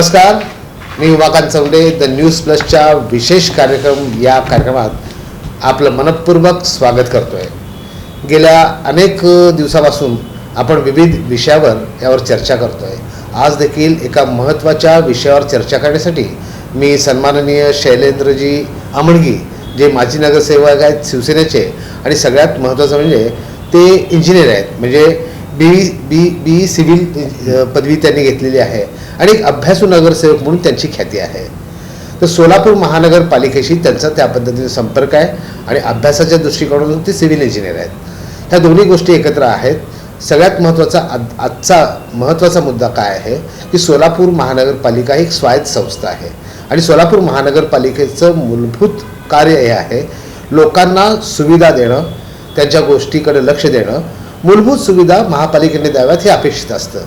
नमस्कार. मी Umakant Chaunde the news प्लसच्या विशेष कार्यक्रम या कार्यक्रमात आपलं मनपूर्वक स्वागत करतो आहे गेल्या अनेक दिवसापासून आपण विविध विषयावर यावर चर्चा करतो आहे आज देखील एका महत्त्वाच्या विषयावर चर्चा करण्यासाठी मी सन्माननीय शैलेंद्रजी अमणगी जे माजी नगरसेवक आहेत शिवसेनेचे आणि सगळ्यात महत्त्वाचं म्हणजे ते इंजिनियर आहेत. म्हणजे बी बी बी सिव्हिल पदवी त्यांनी घेतलेली आहे आणि एक अभ्यासू नगरसेवक म्हणून त्यांची ख्याती आहे. तर सोलापूर महानगरपालिकेशी त्यांचा त्या पद्धतीने संपर्क आहे आणि अभ्यासाच्या दृष्टिकोनातून ते सिव्हिल इंजिनियर आहेत. ह्या दोन्ही गोष्टी एकत्र आहेत. सगळ्यात महत्त्वाचा आज- आजचा महत्त्वाचा मुद्दा काय आहे? की सोलापूर महानगरपालिका ही एक स्वायत्त संस्था आहे आणि सोलापूर महानगरपालिकेचं मूलभूत कार्य हे आहे लोकांना सुविधा देणं त्यांच्या गोष्टीकडे लक्ष देणं मूलभूत सुविधा महापालिकेने द्याव्यात हे अपेक्षित असतं.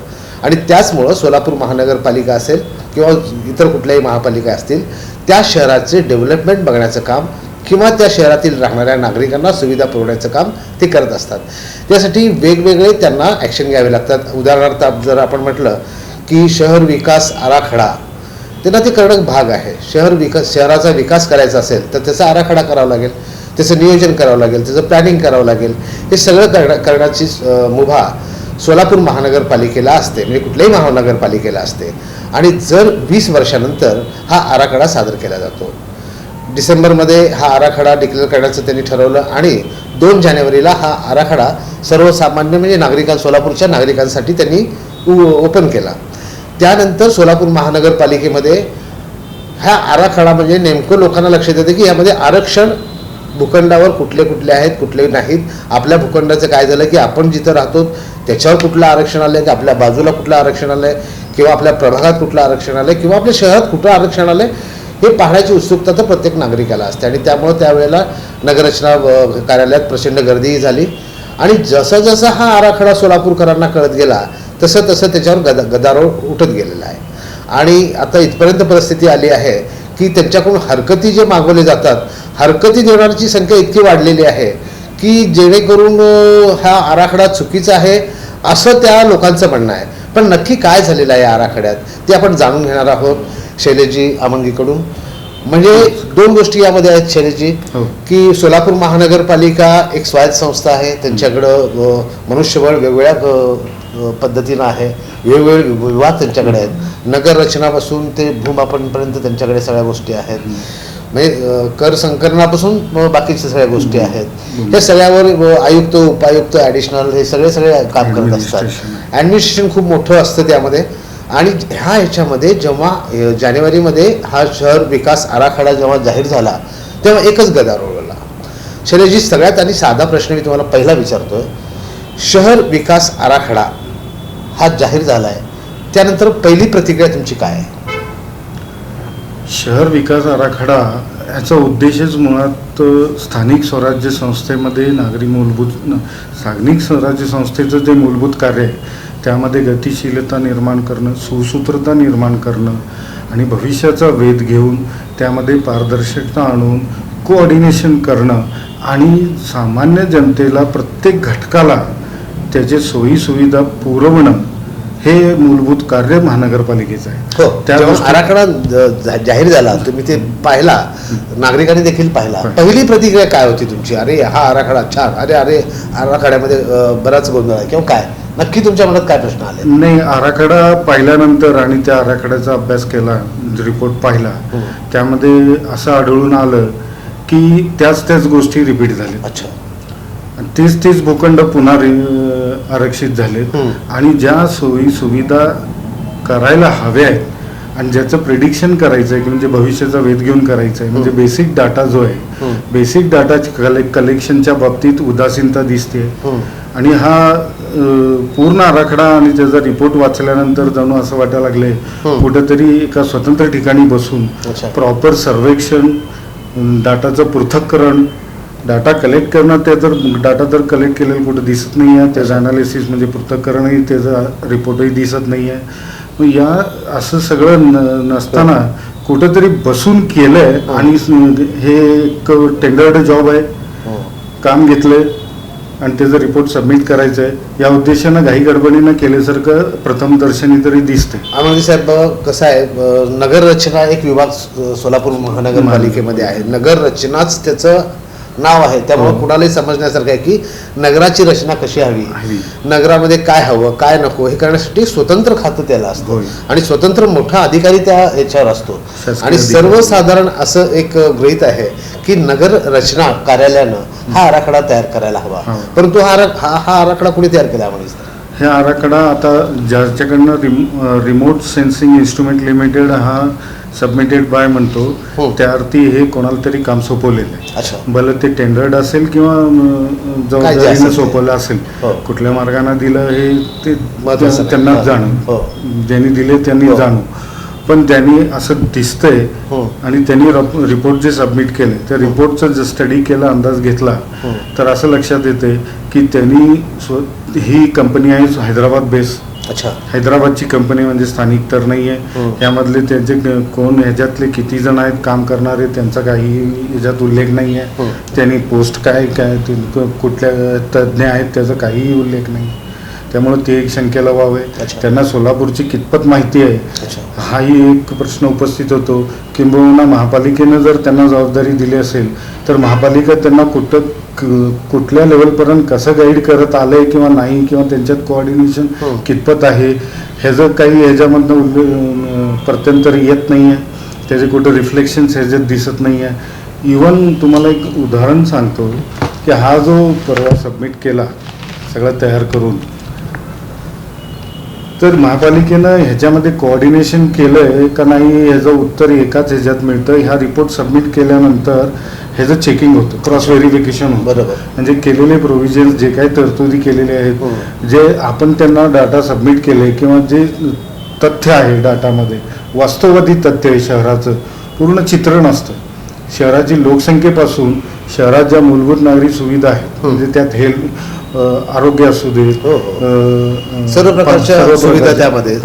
आणि त्याचमुळं सोलापूर महानगरपालिका असेल किंवा इतर कुठल्याही महापालिका असतील त्या शहराचे डेव्हलपमेंट बघण्याचं काम किंवा त्या शहरातील राहणाऱ्या नागरिकांना सुविधा पुरवण्याचं काम ते करत असतात. त्यासाठी वेगवेगळे त्यांना ॲक्शन घ्यावे लागतात. उदाहरणार्थ जर आपण म्हटलं की शहर विकास आराखडा त्यांना ते करणं भाग आहे. शहर विकास शहराचा विकास करायचा असेल तर त्याचा आराखडा करावा लागेल. त्याचं नियोजन करावं लागेल त्याचं प्लॅनिंग करावं लागेल. हे सगळं करणं करण्याची मुभा सोलापूर महानगरपालिकेला असते. म्हणजे कुठल्याही महानगरपालिकेला असते. आणि जर वीस वर्षानंतर हा आराखडा सादर केला जातो. डिसेंबरमध्ये हा आराखडा डिक्लेअर करण्याचं त्यांनी ठरवलं आणि दोन जानेवारीला हा आराखडा सर्वसामान्य म्हणजे नागरिकां सोलापूरच्या नागरिकांसाठी त्यांनी ओपन केला. त्यानंतर सोलापूर महानगरपालिकेमध्ये हा आराखडा म्हणजे नेमकं लोकांना लक्षात येतं की यामध्ये आरक्षण भूखंडावर कुठले कुठले आहेत कुठले नाहीत. आपल्या भूखंडाचं काय झालं की आपण जिथं राहतो त्याच्यावर कुठलं आरक्षण आलं आहे की आपल्या बाजूला कुठलं आरक्षण आलं आहे किंवा आपल्या प्रभागात कुठलं आरक्षण आलं आहे किंवा आपल्या शहरात कुठं आरक्षण आलं आहे हे पाहण्याची उत्सुकता तर प्रत्येक नागरिकाला असते. आणि त्यामुळं त्यावेळेला नगररचना कार्यालयात प्रचंड गर्दीही झाली. आणि जसं जसं हा आराखडा सोलापूरकरांना कळत गेला तसं तसं त्याच्यावर गदा गदारोळ उठत गेलेला आहे. आणि आता इथपर्यंत परिस्थिती आली आहे की त्यांच्याकडून हरकती जे मागवले जातात हरकती देणाऱ्यांची संख्या इतकी वाढलेली आहे की जेणेकरून हा आराखडा चुकीचा आहे असं त्या लोकांचं म्हणणं आहे पण नक्की काय झालेलं आहे या आराखड्यात ते आपण जाणून घेणार आहोत शैलेजी आमंगीकडून म्हणजे दोन गोष्टी यामध्ये आहेत शैलेजी हो. की सोलापूर महानगरपालिका एक स्वायत्त संस्था आहे त्यांच्याकडं मनुष्यबळ वेगवेगळ्या पद्धतीनं आहे. वेगवेगळे विभाग त्यांच्याकडे आहेत. नगर रचनापासून ते भूमापनपर्यंत त्यांच्याकडे सगळ्या गोष्टी आहेत. म्हणजे कर संकलनापासून बाकीच्या सगळ्या गोष्टी आहेत. हे सगळ्यावर आयुक्त उपायुक्त ॲडिशनल हे सगळे सगळे काम करत असतात. ॲडमिनिस्ट्रेशन खूप मोठं असतं त्यामध्ये. आणि ह्या ह्याच्यामध्ये जेव्हा जानेवारीमध्ये हा शहर विकास आराखडा जेव्हा जाहीर झाला तेव्हा एकच गदारोळ आला. शैलेजी सगळ्यात आणि साधा प्रश्न मी तुम्हाला पहिला विचारतोय. शहर विकास आराखडा हा जाहीर झाला आहे त्यानंतर पहिली प्रतिक्रिया तुमची काय आहे? शहर विकास आराखडा याचा उद्देशच मुळात स्थानिक स्वराज्य संस्थेमध्ये नागरी मूलभूत स्थानिक स्वराज्य संस्थेचं जे मूलभूत कार्य आहे त्यामध्ये गतिशीलता निर्माण करणं सुसूत्रता निर्माण करणं आणि भविष्याचा वेध घेऊन त्यामध्ये पारदर्शकता आणून कोऑर्डिनेशन करणं आणि सामान्य जनतेला प्रत्येक घटकाला त्याचे सोयी सुविधा पुरवणं हे मूलभूत कार्य महानगरपालिकेचं आहे. हो त्या जेव्हा दृष्टी- आराखडा जाहीर झाला तुम्ही ते पाहिला नागरिकांनी देखील पाहिला. पाहिला. प्रतिक्रिया काय होती तुमची? अरे हा आराखडा छान अरे अरे आराखड्यामध्ये बराच गोंधळ आहे किंवा काय? नक्की तुमच्या मनात काय प्रश्न आले? नाही आराखडा पाहिल्यानंतर आणि त्या आराखड्याचा अभ्यास केला रिपोर्ट पाहिला. त्यामध्ये असं आढळून आलं की त्याच त्याच गोष्टी रिपीट झाल्या अच्छा. तेच तेच भूखंड पुन्हा आरक्षित झालेत हम्म. आणि ज्या सोयी सुविधा करायला हव्या आहेत आणि ज्याचं प्रिडिक्शन करायचं आहे की म्हणजे भविष्याचा वेध घेऊन करायचं आहे म्हणजे. बेसिक डाटा जो आहे. बेसिक डाटा कलेक्शनच्या बाबतीत उदासीनता दिसते. आणि हा पूर्ण आराखडा आणि त्याचा रिपोर्ट वाचल्यानंतर जणू असं वाटायला लागले हम्म. कुठेतरी एका स्वतंत्र ठिकाणी बसून. प्रॉपर सर्वेक्षण डाटाचं पृथक्करण डाटा कलेक्ट करणं ते जर डाटा जर कलेक्ट केलेलं कुठं दिसत नाही आहे त्याचं अनालिसिस म्हणजे पृथक्करणही त्याचा रिपोर्टही दिसत नाही आहे मग या असं सगळं न नसताना कुठंतरी बसून केलंय आणि स- हे एक टेंडर्ड जॉब आहे. हो. काम घेतलंय आणि त्याचं रिपोर्ट सबमिट करायचं आहे या उद्देशानं घाई गडबडीनं केल्यासारखं प्रथम दर्शनी तरी दिसते आम्हाला साहेब कसं आहे अ, नगर रचना एक विभाग सोलापूर महानगरपालिकेमध्ये आहे. नगर रचनाच त्याचं नाव आहे त्यामुळे हो. कुणालाही समजण्यासारखं आहे की नगराची रचना कशी हवी. नगरामध्ये काय हवं काय नको हे करण्यासाठी स्वतंत्र खातं त्याला असतं. आणि स्वतंत्र मोठा अधिकारी त्या याच्यावर असतो आणि. सर्वसाधारण असं एक गृहित आहे की नगर रचना कार्यालयानं हा आराखडा तयार करायला हवा हो. परंतु हा हा आराखडा कुणी तयार केला आम्हाला हे आराखडा आता ज्याच्याकडनं rim remote sensing instrument limited हा सबमिटेड बाय म्हणतो हो. त्यावरती हे कोणाला तरी काम सोपवलेलं आहे अच्छा भलं ते टेंडर्ड असेल किंवा अं, जबाबदारीनं ते. सोपवलं असेल हो. कुठल्या मार्गाने दिलं हे ते महत्त्वाचं नाही. त्यांनाच हो. ज्यांनी दिले त्यांनी हो. जाणू पण त्यांनी असं दिसतंय हो. आणि त्यांनी रिपोर्ट जे सबमिट केले त्या रिपोर्टचा जर स्टडी केला अंदाज घेतला हो. तर असं लक्षात येते की त्यांनी स्व ही कंपनी आहे हैदराबाद बेस अच्छा. हैदराबादची कंपनी म्हणजे स्थानिक तर नाही आहे. यामधले त्यांचे कोण ह्याच्यातले किती जण आहेत काम करणारे त्यांचा काही ह्याच्यात उल्लेख नाही आहे. त्यांनी पोस्ट काय काय कुठल्या तज्ज्ञ आहेत त्याचा काहीही उल्लेख नाही. त्यामुळे ते एक शंकेला वाव आहे. त्यांना सोलापूरची कितपत माहिती आहे? हाही एक प्रश्न उपस्थित होतो. किंबहुना महापालिकेनं जर त्यांना जबाबदारी दिली असेल तर महापालिका त्यांना कुठं कुठल्या लेवलपर्यंत कसं गाईड करत आलंय किंवा नाही किंवा त्यांच्यात कोऑर्डिनेशन हं. कितपत आहे ह्याचं काही ह्याच्यामधनं उल्ले- प्रत्यंतर येत नाही आहे त्याचे कुठं रिफ्लेक्शन्स ह्याच्यात दिसत नाही आहे इवन तुम्हाला एक उदाहरण सांगतो की हा जो परवा सबमिट केला सगळं तयार करून तर महापालिकेनं ह्याच्यामध्ये कोऑर्डिनेशन केलंय का नाही ह्याचं उत्तर एकाच ह्याच्यात मिळतं ह्या रिपोर्ट सबमिट केल्यानंतर ह्याचं चेकिंग होतं क्रॉस व्हेरिफिकेशन होतं बरोबर म्हणजे केलेले प्रोव्हिजन जे काही तरतुदी केलेले आहेत हं. जे आपण त्यांना डाटा सबमिट केले किंवा जे तथ्य आहे डाटामध्ये वास्तववादी तथ्य आहे शहराचं पूर्ण चित्रण असतं शहराची लोकसंख्येपासून शहरात ज्या मूलभूत नागरी सुविधा आहेत म्हणजे त्यात हेल्थ आरोग्य असू दे हो, हो. सर्व प्रकारच्या सुविधा त्यामध्ये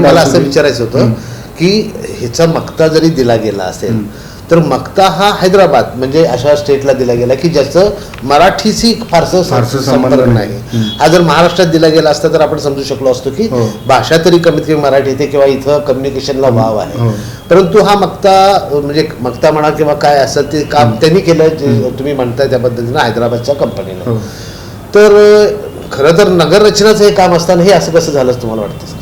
मला असू. विचारायचं होतं हं. की ह्याचा मक्ता जरी दिला गेला असेल हं. तर मक्ता हा हैदराबाद म्हणजे अशा स्टेटला दिला गेला की ज्याचं मराठीशी फारसं संबंध नाही. हं. जर महाराष्ट्रात दिला गेला असता तर आपण समजू शकलो असतो की हो. भाषा तरी कमीत कमी मराठी येते किंवा इथं कम्युनिकेशनला वाव आहे हो. परंतु हा मक्ता म्हणजे मक्ता म्हणा किंवा काय असं ते काम त्यांनी केलं जे तुम्ही म्हणताय त्या पद्धतीनं हैदराबादच्या कंपनीनं हो. तर खरं तर नगर रचनाचं हे काम असताना हे असं कसं झालं तुम्हाला वाटतं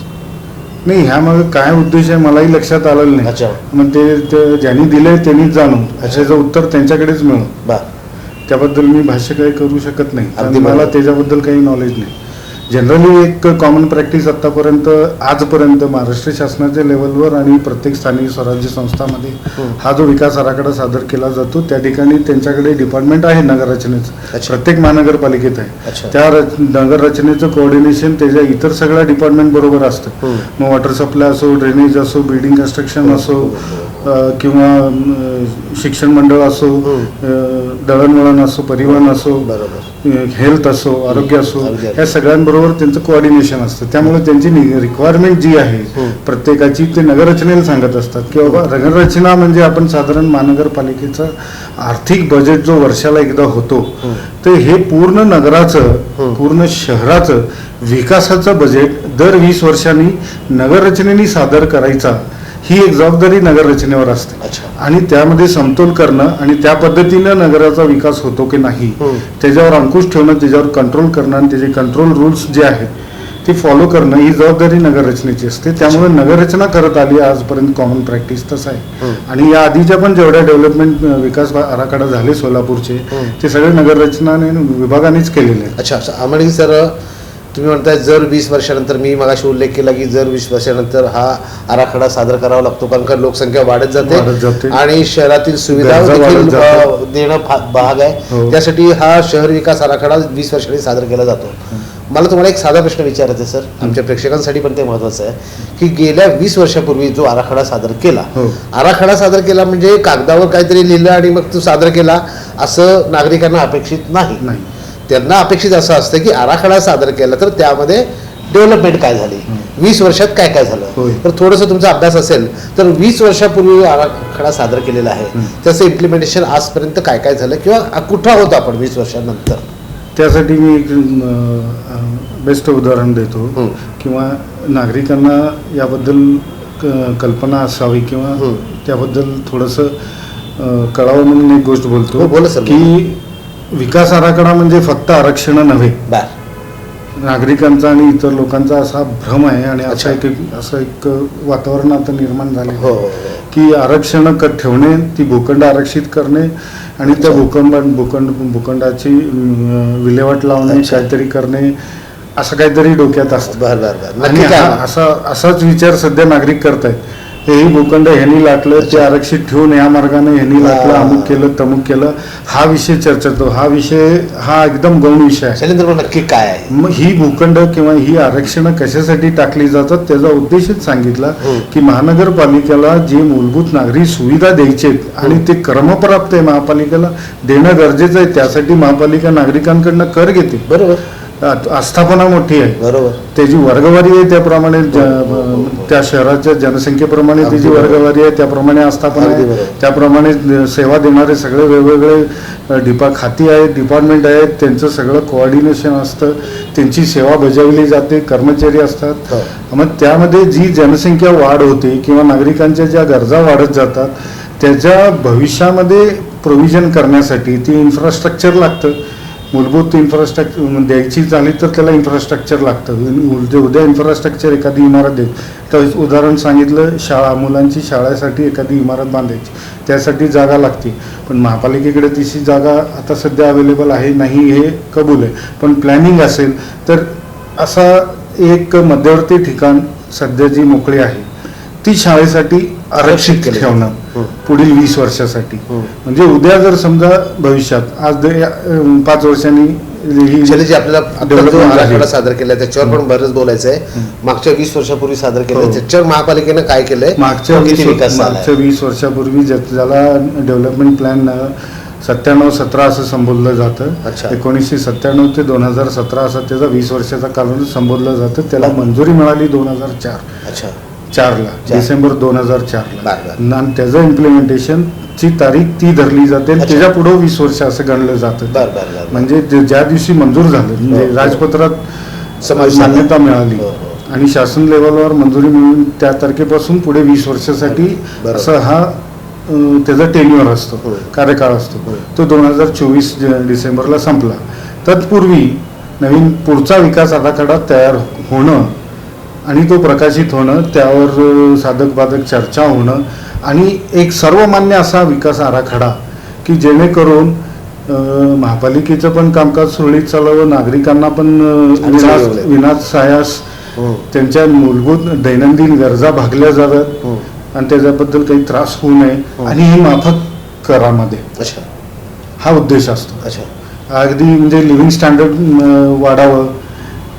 नाही ह्यामागे काय उद्देश आहे मलाही लक्षात आलेलं नाही. अच्छा. मग ते ते ज्यांनी दिले त्यांनीच जाणून. ह्याचं उत्तर त्यांच्याकडेच मिळून. बा. त्याबद्दल मी भाष्य काही करू शकत नाही. कारण मला. त्याच्याबद्दल काही नॉलेज नाही. जनरली एक कॉमन प्रॅक्टिस आतापर्यंत आजपर्यंत महाराष्ट्र शासनाच्या लेवलवर आणि प्रत्येक स्थानिक स्वराज्य संस्थामध्ये हं. जो विकास आराखडा सादर केला जातो त्या ठिकाणी त्यांच्याकडे डिपार्टमेंट आहे नगर रचनेचं. प्रत्येक महानगरपालिकेत आहे त्या नगर रचनेचं कोऑर्डिनेशन त्याच्या इतर सगळ्या डिपार्टमेंट बरोबर असतं. मग वॉटर सप्लाय असो ड्रेनेज असो बिल्डिंग कन्स्ट्रक्शन असो किंवा शिक्षण मंडळ असो हं. दळणवळण असो परिवहन असो बरोबर हेल्थ असो आरोग्य असो. या सगळ्यांबरोबर त्यांचं कोऑर्डिनेशन असतं त्यामुळे त्यांची रिक्वायरमेंट जी आहे हं. प्रत्येकाची ते नगररचनेला सांगत असतात की बाबा नगररचना म्हणजे आपण साधारण महानगरपालिकेचं आर्थिक बजेट जो वर्षाला एकदा होतो हं. तर हे पूर्ण नगराचं हं. पूर्ण शहराचं विकासाचं बजेट दर वीस वर्षांनी नगररचनेने सादर करायचा ही एक जबाबदारी नगररचनेवर असते अच्छा आणि त्यामध्ये समतोल करणं आणि त्या पद्धतीनं नगराचा विकास होतो की नाही. त्याच्यावर अंकुश ठेवणं त्याच्यावर कंट्रोल करणं आणि त्याचे कंट्रोल रूल्स जे आहेत ते फॉलो करणं ही जबाबदारी नगररचनेची असते त्यामुळे नगररचना करत आली आजपर्यंत कॉमन प्रॅक्टिस तसं आहे. आणि या आधीच्या पण जेवढ्या डेव्हलपमेंट विकास आराखडा झाले सोलापूरचे. ते सगळे नगररचनाने विभागानेच केलेले आहेत अच्छा आम्हाला सर तुम्ही म्हणताय जर वीस वर्षानंतर मी मगाशी उल्लेख केला की जर वीस वर्षानंतर हा आराखडा सादर करावा लागतो कारण का लोकसंख्या वाढत जाते. आणि शहरातील सुविधा देखील देणं भाग आहे. हो. त्यासाठी हा शहर विकास आराखडा वीस वर्षांनी सादर केला जातो. मला तुम्हाला एक साधा प्रश्न विचारायचा आहे सर. आमच्या प्रेक्षकांसाठी पण ते महत्वाचं आहे की गेल्या वीस वर्षापूर्वी जो आराखडा सादर केला हो. आराखडा सादर केला म्हणजे कागदावर काहीतरी लिहिलं आणि मग तो सादर केला असं नागरिकांना अपेक्षित नाही. त्यांना अपेक्षित असं असतं की आराखडा सादर केला तर त्यामध्ये डेव्हलपमेंट काय झाली वीस वर्षात काय काय झालं. तर थोडंसं तुमचा अभ्यास असेल तर वीस वर्षापूर्वी आराखडा सादर केलेला आहे हं. त्याचं इम्प्लिमेंटेशन आजपर्यंत काय काय झालं किंवा कुठं होतं आपण वीस वर्षानंतर त्यासाठी मी एक बेस्ट उदाहरण देतो हं. किंवा नागरिकांना याबद्दल कल्पना असावी किंवा हं. त्याबद्दल थोडंसं कळावं म्हणून एक गोष्ट हो, बोलतो बोला सर. की विकास आराखडा म्हणजे फक्त आरक्षण नव्हे बर नागरिकांचा आणि इतर लोकांचा असा भ्रम आहे आणि अच्छा. असं एक असं एक वातावरण आता निर्माण झाले हो हो, हो. की आरक्षण क ठेवणे ती भूखंड आरक्षित करणे आणि त्या अच्छा. भूखंड भूखंड भूखंडाची अं, विल्हेवाट लावणे अच्छा. काहीतरी करणे असं काहीतरी डोक्यात असतं बर बर बर आणि नक्की काय असा असाच विचार सध्या नागरिक करतायत हेही भूखंड ह्यांनी लाटलं ते आरक्षित ठेवून या मार्गाने ह्यांनी लाटलं. अमुक केलं तमुक केलं. हा विषय चर्चेतो हा विषय हा एकदम गौण विषय आहे. शैलेंद्र भाऊ, नक्की काय आहे? मग ही भूखंड किंवा ही आरक्षणं कशासाठी टाकली जातात त्याचा उद्देशच सांगितला. की महानगरपालिकेला जे मूलभूत नागरी सुविधा द्यायचे आणि ते क्रमप्राप्त आहे महापालिकेला देणं गरजेचं आहे त्यासाठी महापालिका नागरिकांकडनं कर घेते. बरोबर. आस्थापना मोठी आहे. बरोबर. त्याची वर्गवारी आहे त्याप्रमाणे ज- त्या शहराच्या जनसंख्येप्रमाणे त्याची. वर्गवारी आहे त्याप्रमाणे आस्थापना आहे. त्याप्रमाणे सेवा देणारे सगळे वेगवेगळे डिपा खाती आहेत डिपार्टमेंट आहेत. त्यांचं सगळं कोऑर्डिनेशन असतं. त्यांची सेवा बजावली जाते. कर्मचारी असतात. हो. मग त्यामध्ये जी जनसंख्या वाढ होते किंवा नागरिकांच्या ज्या गरजा वाढत जातात त्याच्या भविष्यामध्ये प्रोव्हिजन करण्यासाठी ती इन्फ्रास्ट्रक्चर लागतं. मूलभूत इन्फ्रास्ट्रक्चर म्हणजे द्यायची झाली तर त्याला इन्फ्रास्ट्रक्चर लागतं. उद्या उद्या इन्फ्रास्ट्रक्चर एखादी इमारत देत तर उदाहरण सांगितलं शाळा मुलांची शाळेसाठी एखादी इमारत बांधायची. त्यासाठी जागा लागते. पण महापालिकेकडे तशी जागा आता सध्या अवेलेबल आहे नाही हे कबूल आहे. पण प्लॅनिंग असेल तर असा एक मध्यवर्ती ठिकाण सध्या जी मोकळी आहे ती शाळेसाठी आरक्षित केली. ठेवणं. हं. पुढील वीस वर्षासाठी. हं. म्हणजे उद्या जर समजा भविष्यात आज पाच वर्षांनी ही आपल्याला सादर केला त्याच्यावर पण बरंच बोलायचं आहे मागच्या वीस वर्षापूर्वी सादर केलं हो. त्याच्यावर महापालिकेनं काय केलंय? मागच्या? मागच्या वीस वर्षापूर्वी ज्या- ज्याला डेव्हलपमेंट प्लॅन सत्त्याण्णव सतरा असं संबोधलं जातं. अच्छा. एकोणीसशे सत्त्याण्णव ते दोन हजार सतरा असं त्याचा वीस वर्षाचा कालावधी संबोधलं जातं. त्याला मंजुरी मिळाली दोन हजार चार. अच्छा. चारला चार. डिसेंबर दोन हजार चारला. आणि त्याचं इम्प्लिमेंटेशन ची तारीख ती धरली जाते. त्याच्या पुढे वीस वर्ष असं गणलं जातं बर बर बर म्हणजे ज्या दिवशी मंजूर झालं म्हणजे हो. राजपत्रात. मान्यता मिळाली हो, हो. आणि शासन लेवलवर मंजुरी मिळून त्या तारखेपासून पुढे वीस वर्षासाठी बरोबर. असं हा अं, त्याचा टेन्युअर असतो हो. कार्यकाळ असतो हो. तो दोन हजार चोवीस डिसेंबरला संपला तत्पूर्वी नवीन पुढचा विकास आराखडा तयार होणं आणि तो प्रकाशित होणं त्यावर साधक बाधक चर्चा होणं आणि एक सर्वमान्य असा विकास आराखडा की जेणेकरून महापालिकेचं पण कामकाज सुरळीत चालावं नागरिकांना पण अं, आणि विना चालवलं. विनासायास हं. त्यांच्या मूलभूत दैनंदिन गरजा भागल्या जाव्यात हं. आणि त्याच्याबद्दल काही त्रास होऊ नये हं. आणि ही माफक करामध्ये अच्छा हा उद्देश असतो अच्छा अगदी म्हणजे लिव्हिंग स्टँडर्ड वाढावं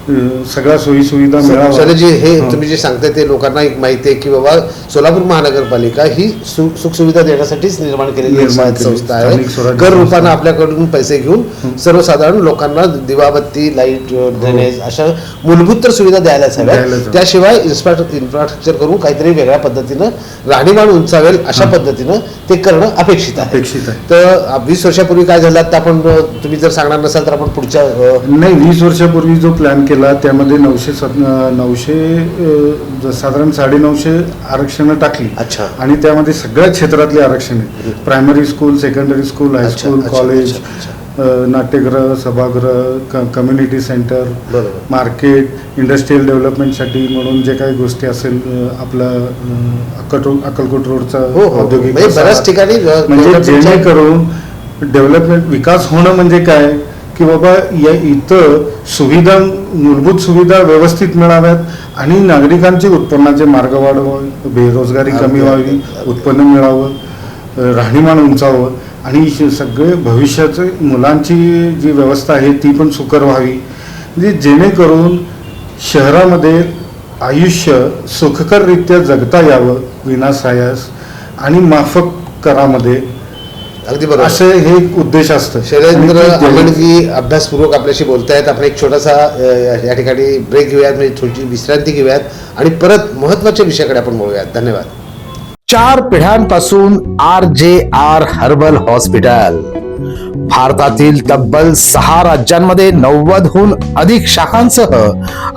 सगळ्या सोयी सुविधा मिळाव्या शैलेजी हे हं. तुम्ही जे सांगताय ते लोकांना एक माहिती आहे की बाबा सोलापूर महानगरपालिका ही सुखसुविधा देण्यासाठीच निर्माण केलेली संस्था आहे कर रूपानं. आपल्याकडून पैसे घेऊन सर्वसाधारण लोकांना दिवाबत्ती लाइट ड्रेनेज अशा मूलभूत तर सुविधा द्यायलाच हव्या. त्याशिवाय इन्फ्रास्ट्रक्चर करून काहीतरी वेगळ्या पद्धतीनं राहणीमान उंचावेल अशा हं. पद्धतीनं ते करणं अपेक्षित आहे तर वीस वर्षापूर्वी काय झालं तर आपण तुम्ही जर सांगणार नसाल तर आपण पुढच्या नाही वीस वर्षापूर्वी जो प्लॅन केला त्यामध्ये नऊशे सत नऊशे साधारण साडेनऊशे आरक्षणं टाकली. अच्छा. आणि त्यामध्ये सगळ्या क्षेत्रातले आरक्षण आहेत. Primary school secondary school high school college नाट्यगृह सभागृह कम्युनिटी सेंटर मार्केट इंडस्ट्रीयल डेव्हलपमेंटसाठी म्हणून जे काही गोष्टी असेल आपलं अक्कलकोट रोडचा हो हो औद्योगिक म्हणजे. बऱ्याच ठिकाणी म्हणजे जेणेकरून डेव्हलपमेंट विकास होणं म्हणजे काय? की बाबा या इथं सुविधा मूलभूत सुविधा व्यवस्थित मिळाव्यात आणि नागरिकांचे उत्पन्नाचे मार्ग वाढवावे बेरोजगारी कमी व्हावी. उत्पन्न मिळावं राहणीमान उंचावं आणि सगळे भविष्याचे मुलांची जी व्यवस्था आहे ती पण सुकर व्हावी म्हणजे जेणेकरून शहरामध्ये आयुष्य सुखकररित्या जगता यावं विनासायास आणि माफक करामध्ये अगदी बरोबर. असे हे एक उद्देश असतं. शैलेंद्र आमणजी अभ्यासपूर्वक आपल्याशी बोलतायत. आपण एक छोटासा या ठिकाणी ब्रेक घेऊयात म्हणजे थोडी विश्रांती घेऊयात. आणि परत महत्त्वाच्या विषयाकडे आपण बोलूयात. धन्यवाद. चार पिढ्यांपासून R J R herbal hospital. भारतातील तब्बल सहा राज्यांमध्ये नव्वदहून अधिक शाखांसह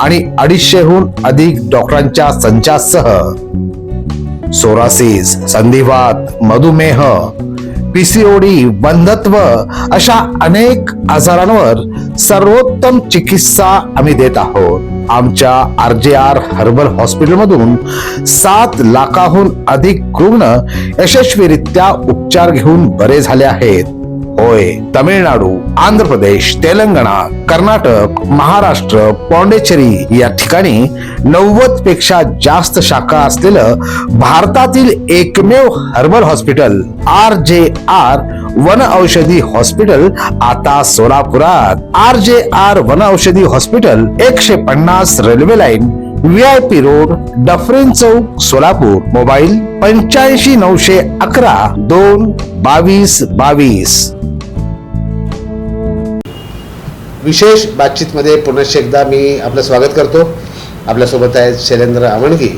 आणि अडीचशेहून अधिक डॉक्टरांच्या संचासह. सोरासिस संधिवात मधुमेह पीसीओडी बंधत्व अशा अनेक आजारांवर सर्वोत्तम चिकित्सा आम्ही देत आहोत. आमच्या आर जे आर हर्बल हॉस्पिटलमधून सात लाखाहून अधिक रुग्ण यशस्वीरित्या उपचार घेऊन बरे झाले आहेत. होय तमिळनाडू आंध्र प्रदेश तेलंगणा कर्नाटक महाराष्ट्र पॉंडेचेरी या ठिकाणी नव्वदपेक्षा जास्त शाखा असलेलं भारतातील एकमेव herbal hospital R J R one औषधी हॉस्पिटल आता सोलापुरात. आर जे आर वन औषधी हॉस्पिटल एकशे पन्नास railway line V I P road Dufferin Chowk Solapur. Mobile पंच्याऐंशी नऊशे अकरा दोन बावीस बावीस. विशेष बातचीतमध्ये पुनश्च एकदा मी आपलं स्वागत करतो. आपल्यासोबत आहेत शैलेंद्र आवणगी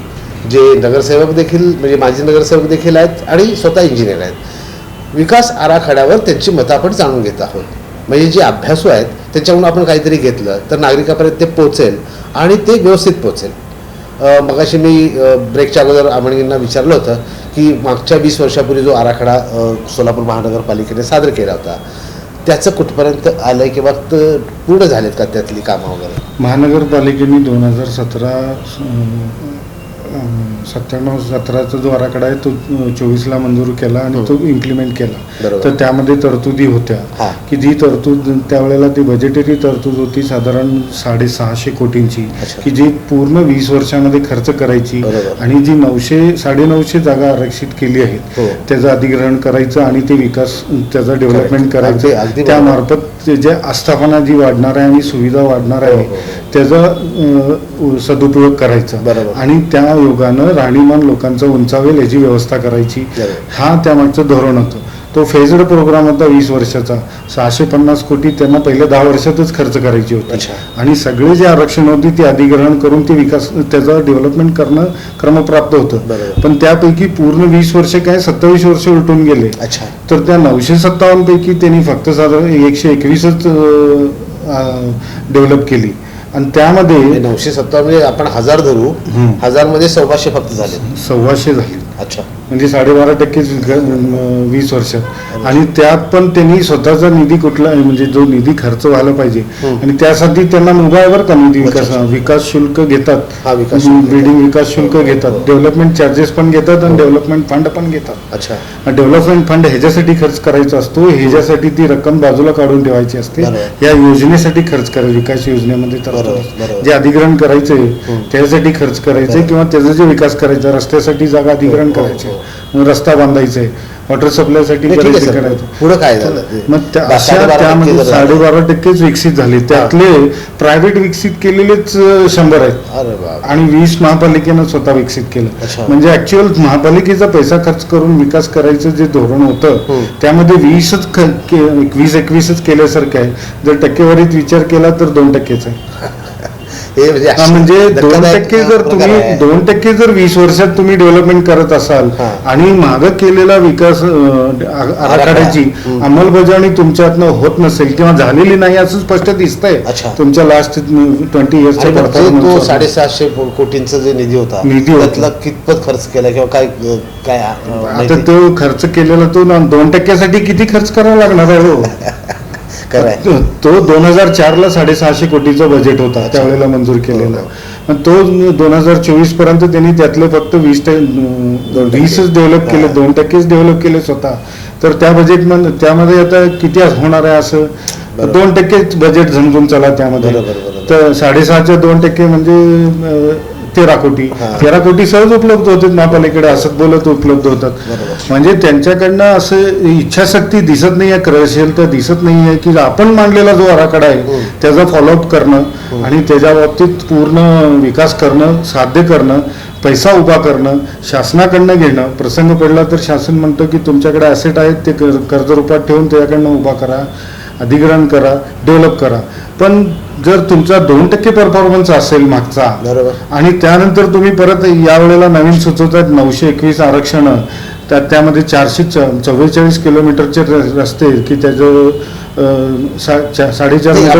जे नगरसेवक देखील म्हणजे माजी नगरसेवक देखील आहेत आणि स्वतः इंजिनियर आहेत. विकास आराखड्यावर त्यांची मतं आपण जाणून घेत आहोत. म्हणजे जे अभ्यासू आहेत त्याच्याकडून आपण काहीतरी घेतलं तर नागरिकापर्यंत ते पोचेल आणि ते व्यवस्थित पोचेल मगाशी मी ब्रेकच्या अगोदर आमणींना विचारलं होतं की मागच्या वीस वर्षापूर्वी जो आराखडा सोलापूर महानगरपालिकेने सादर केला होता त्याचं कुठपर्यंत आलंय किंवा त- पूर्ण झालेत का त्यातली कामं वगैरे? महानगरपालिकेने दोन हजार सतरा सत्त्याण्णव सतराचा जो आराखडा आहे तो चोवीसला मंजूर केला आणि तो इम्प्लिमेंट केला बरोबर. तर त्यामध्ये तरतुदी होत्या हा. की जी तरतूद त्यावेळेला ती बजेटरी तरतूद होती साधारण साडेसहाशे कोटींची. की जी पूर्ण वीस वर्षामध्ये खर्च करायची. आणि जी नऊशे साडेनऊशे जागा आरक्षित केली आहेत हो. त्याचं अधिग्रहण करायचं आणि ते विकास त्याचा डेव्हलपमेंट करायचं त्यामार्फत जे आस्थापना जी वाढणार आहे आणि सुविधा वाढणार हो, आहे हो, हो. त्याचा सदुपयोग करायचा. आणि त्या योगानं राहणीमान लोकांचं उंचावेल याची व्यवस्था करायची. हा त्यामागचं धोरण होतं. तो फेज्ड प्रोग्राम होता वीस वर्षाचा. सहाशे पन्नास कोटी त्यांना पहिल्या दहा वर्षातच खर्च करायची होती. आणि सगळे जे आरक्षण होती ते अधिग्रहण करून ते विकास त्याचं डेव्हलपमेंट करणं क्रमप्राप्त होतं. पण त्यापैकी पूर्ण वीस वर्ष काय सत्तावीस वर्ष उलटून गेले. अच्छा. तर त्या नऊशे सत्तावन्न पैकी त्यांनी फक्त साधारण एकशे एकवीसच डेव्हलप केली. आणि म्हणजे त्यामध्ये नऊशे सत्तावन्न म्हणजे आपण हजार धरू हम्म. हजारमध्ये सव्वाशे फक्त झाले. सव्वाशे झाले. अच्छा. म्हणजे साडेबारा टक्केच ग- अं, वीस वर्षात आणि त्यात पण त्यांनी स्वतःचा निधी कुठला म्हणजे जो निधी खर्च व्हायला पाहिजे. आणि त्यासाठी त्यांना मोबाईलवर का निधी विकास. विकास शुल्क हा, घेतात विकास शुल्क बिल्डिंग. विकास शुल्क घेतात. डेव्हलपमेंट चार्जेस पण घेतात आणि हो. डेव्हलपमेंट फंड पण घेतात अच्छा डेव्हलपमेंट फंड ह्याच्यासाठी खर्च करायचा असतो ह्याच्यासाठी ती रक्कम बाजूला काढून ठेवायची असते बरोबर. या योजनेसाठी खर्च करायचा विकास योजनेमध्ये तर बरोबर, असतो. बरोबर. जे अधिग्रहण करायचंय. त्यासाठी खर्च करायचंय. किंवा त्याचा जे विकास करायचा रस्त्यासाठी जागा अधिग्रहण हो, हो, करायचे रस्ता बांधायचंय वॉटर सप्लायसाठी पुढं काय झालं? मग अशा त्यामध्ये. साडेबारा टक्केच विकसित झाले. त्यातले प्रायव्हेट विकसित केलेलेच शंभर आहेत. आणि वीस महापालिकेनं स्वतः विकसित. केलं. म्हणजे ऍक्च्युअल महापालिकेचा पैसा खर्च करून विकास करायचं जे धोरण होतं. त्यामध्ये वीसच वीस एकवीसच केल्यासारखं आहे. जर टक्केवारीत विचार केला तर दोन टक्केच आहे. हे म्हणजे म्हणजे दोन टक्के जर तुम्ही आहे. दोन टक्के जर वीस वर्षात तुम्ही डेव्हलपमेंट करत असाल हा. आणि माग केलेला विकास अं, आ- आराखड्याची हम्म. अंमलबजावणी तुमच्यातनं होत नसेल किंवा झालेली नाही असं स्पष्ट दिसतंय अच्छा. तुमच्या लास्ट ट्वेंटी आणि मग जे तो साडेसातशे कोटींचा जे निधी होता निधी होता. त्यातला कितपत खर्च केला किंवा काय काय अं, आता माहिती? तो खर्च केलेला तो ना दोन टक्क्यासाठी किती खर्च करावा लागणार आहे हो खरंय. तो दोन हजार चार ला साडेसहाशे कोटीचा बजेट होता. त्यावेळेला मंजूर केलेला पण तो दोन हजार चोवीसपर्यंत त्यांनी त्यातले फक्त वीस टक्के. वीसच डेव्हलप केले. दोन टक्केच डेव्हलप केले स्वतः तर त्या बजेट त्यामध्ये आता किती होणार आहे असं. दोन टक्केच बजेट झणकून चला त्यामध्ये बरोबर, बरोबर. तर साडेसहाच्या दोन टक्के म्हणजे अं, तेरा कोटी हा. तेरा कोटी सहज उपलब्ध होते महापालिकेकडे असत बोलत उपलब्ध होतात. म्हणजे त्यांच्याकडनं असं इच्छाशक्ती दिसत नाहीये कार्यशीलता दिसत नाहीये की आपण मांडलेला जो आराखडा आहे हम्म. त्याचा फॉलोअप करणं आणि त्याच्या बाबतीत पूर्ण विकास करणं साध्य करणं पैसा उभा करणं शासनाकडनं घेणं प्रसंग पडला तर शासन म्हणतं की तुमच्याकडे ॲसेट आहेत ते कर- कर्जरूपात ठेवून त्याच्याकडनं उभा करा अधिग्रहण करा डेव्हलप करा पण जर तुमचा दोन टक्के परफॉर्मन्स असेल मागचा बरोबर आणि त्यानंतर तुम्ही परत यावेळेला नवीन सुचवतात नऊशे एकवीस आरक्षण त्या त्यामध्ये चारशे चव्वेचाळीस किलोमीटरचे रस्ते की त्याचं साडेचार ह्या-.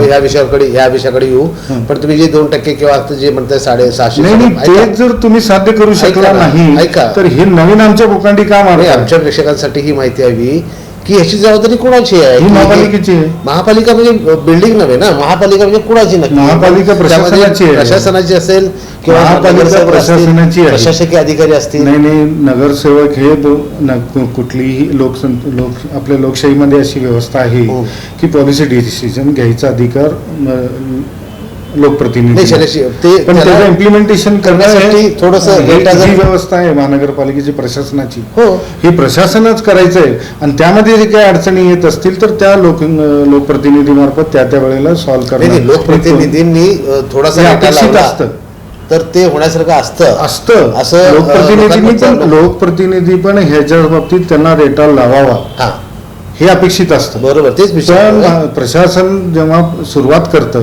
ह्या विषयाकडे ह्या विषयाकडे येऊ पण तुम्ही जे दोन टक्के किंवा आता जे म्हणताय साडे सहाशे. ते जर तुम्ही साध्य करू शकला नाही ऐका. तर हे नवीन आमच्या भूखंडी का नाही, मारतात आमच्या प्रेक्षकांसाठी ही माहिती हवी की ह्याची जबाबदारी कोणाची आहे ही महापालिकेची आहे. महापालिका म्हणजे बिल्डिंग नव्हे ना महापालिका म्हणजे कुणाची नक्की महापालिका प्रशासनाची आहे. प्रशासनाची असेल किंवा महापालिका नगरसेवक असतील, प्रशासनाची आहे. प्रशासकीय अधिकारी असतील नाही नाही नगरसेवक हे दो- न- कुठलीही लोकसं लोक आपल्या लोकशाहीमध्ये अशी व्यवस्था आहे हो. की पॉलिसी डिसिजन घ्यायचा अधिकार लोकप्रतिनिधी. ते पण त्याचं इम्प्लिमेंटेशन करण्यासाठी थोडंसं व्यवस्था आहे महानगरपालिकेची प्रशासनाची. हो. हे प्रशासनच करायचं आहे आणि त्यामध्ये जे काही अडचणी येत असतील तर त्या लोक लोकप्रतिनिधीमार्फत त्या त्या वेळेला सॉल्व्ह करणं लोकप्रतिनिधींनी थोडासा अपेक्षित असतं. तर ते होण्यासारखं असतं. असतं. असं, लोकप्रतिनिधींनी पण लोकप्रतिनिधी पण ह्याच्या बाबतीत त्यांना रेटा लावावा. हा. अपेक्षित असतं. बरोबर तेच विषय प्रशासन जेव्हा सुरुवात करतं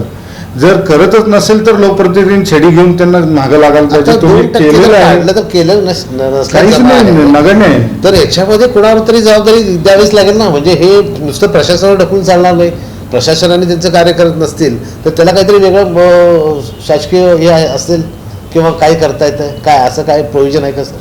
जर करतच नसेल तर लोकप्रतिनिधी छेडी घेऊन त्यांना मागं लागायला तुम्ही केलेलं आहे. तर केलं काहीच नाही आहे. नगण्य आहे तर याच्यामध्ये कुणावर तरी जबाबदारी द्यावीच लागेल ना. म्हणजे हे नुसतं प्रशासनावर ढकलून चालणार नाही. प्रशासनाने त्यांचं कार्य करत नसतील तर त्याला काहीतरी वेगळं शासकीय हे असेल किंवा काय करता येतं काय असं काय प्रोव्हिजन आहे का सर